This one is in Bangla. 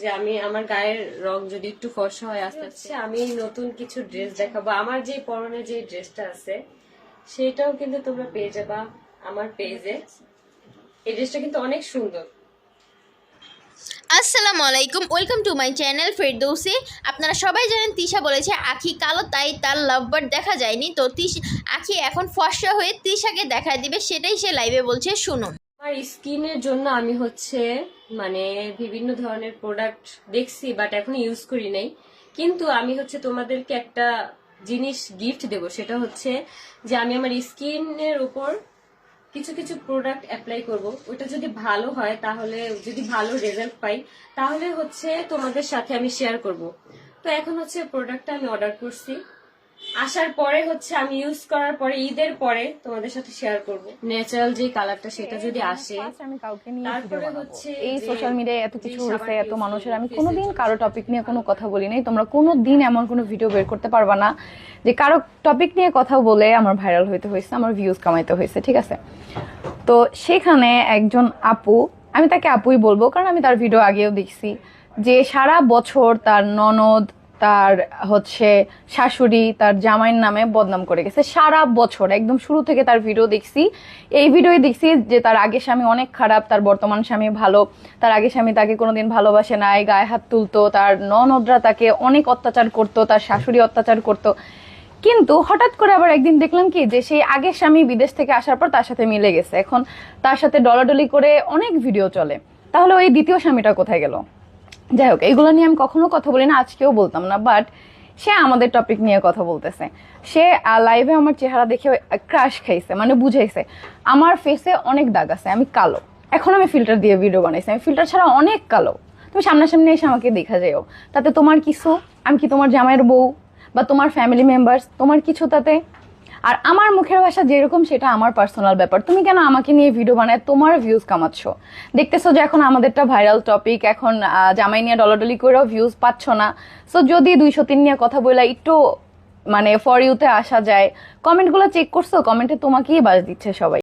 যে আমি আমার গায়ের রং যদি একটু ফর্সা হয় আস্তে আস্তে। আমি নতুন কিছু ড্রেস দেখাবো। আমার যে পরনে যে ড্রেসটা আছে সেটাও কিন্তু তোমরা পেয়ে যাবা আমার পেজে এই ড্রেসটা কিন্তু অনেক সুন্দর। আসসালামু আলাইকুম। Welcome to my channel Ferdousi আপনারা সবাই জানেন তিশা বলেছে আখি কালো তাই তার লাভবার দেখা যায়নি। তো তিশ আখি এখন ফর্সা হয়ে তিশাকে দেখা দিবে সেটাই সে লাইভে বলছে শুনুন। আমার স্কিনের জন্য আমি হচ্ছে মানে বিভিন্ন ধরনের প্রোডাক্ট দেখছি বাট এখন ইউজ করি নাই। কিন্তু আমি হচ্ছে তোমাদেরকে একটা জিনিস গিফট দেব, সেটা হচ্ছে যে আমি আমার স্কিনের উপর কিছু কিছু প্রোডাক্ট অ্যাপ্লাই করব। ওটা যদি ভালো হয়, তাহলে যদি ভালো রেজাল্ট পাই, তাহলে হচ্ছে তোমাদের সাথে আমি শেয়ার করব। তো এখন হচ্ছে প্রোডাক্টটা আমি অর্ডার করছি। আসার পরে হচ্ছে আমি ইউজ করার পরে ঈদের পরে তোমাদের সাথে শেয়ার করব। ন্যাচারাল যে কালারটা সেটা যদি আসে আমি কাউকে নিয়ে তারপরে হচ্ছে এই সোশ্যাল মিডিয়ায় এত কিছু যে হয়েছে এত মানুষের আমি কোনোদিন কারও টপিক নিয়ে কোনো কথা বলি নাই। তোমরা কোনোদিন এমন কোনো ভিডিও বের করতে পারবা না যে কারও টপিক নিয়ে কথা বলে আমার ভাইরাল হইতে হয়েছে আমার ভিউজ কামাইতে হয়েছে ঠিক আছে? তো সেখানে একজন আপু আমি তাকে আপুই বলব কারণ আমি তার ভিডিও আগেও দেখছি যে সারা বছর তার ননদ তার হচ্ছে শাশুড়ি তার জামাইয়ের নামে বদনাম করে গেছে। সারা বছর, একদম শুরু থেকে তার ভিডিও দেখছি। এই ভিডিওই দেখছি যে তার আগে স্বামী অনেক খারাপ, তার বর্তমান স্বামী ভালো, তার আগে স্বামী তাকে কোনোদিন ভালোবাসে নাই, গায়ে হাত তুলতো, তার ননদরা তাকে অনেক অত্যাচার করতো, তার শাশুড়ি অত্যাচার করতো। কিন্তু হঠাৎ করে আবার একদিন দেখলাম কি যে সেই আগের স্বামী বিদেশ থেকে আসার পর তার সাথে মিলে গেছে। এখন তার সাথে ডলাডলি করে অনেক ভিডিও চলে। তাহলে ওই দ্বিতীয় স্বামীটা কোথায় গেল? যাই হোক এইগুলো নিয়ে আমি কখনো কথা বলি না, আজকেও বলতাম না বাট সে আমাদের টপিক নিয়ে কথা বলতেছে। সে লাইভে আমার চেহারা দেখে ক্রাশ খাইছে মানে বুঝাইছে। আমার ফেসে অনেক দাগ আছে, আমি কালো। এখন আমি ফিল্টার দিয়ে ভিডিও বানাইছি, আমি ফিল্টার ছাড়া অনেক কালো। তুমি সামনাসামনি এসে আমাকে দেখা যাও তাতে তোমার কিছু? আমি কি তোমার জামাইয়ের বউ? বা তোমার ফ্যামিলি মেম্বার্স তোমার কিছু তাতে? আর আমার মুখের ভাষা যেরকম, সেটা আমার পার্সোনাল ব্যাপার। তুমি কেন আমাকে নিয়ে ভিডিও বানায়? তোমার ভিউজ কামাচ্ছ। দেখতেছো যে এখন আমাদেরটা ভাইরাল টপিক এখন জামাই নিয়ে ডলাডলি করেও ভিউজ পাচ্ছ না। সো যদি দুইশো তিন নিয়ে কথা বলে একটু মানে ফর ইউতে আসা যায় কমেন্টগুলো চেক করছ? কমেন্টে তোমাকেই বাজ দিচ্ছে সবাই।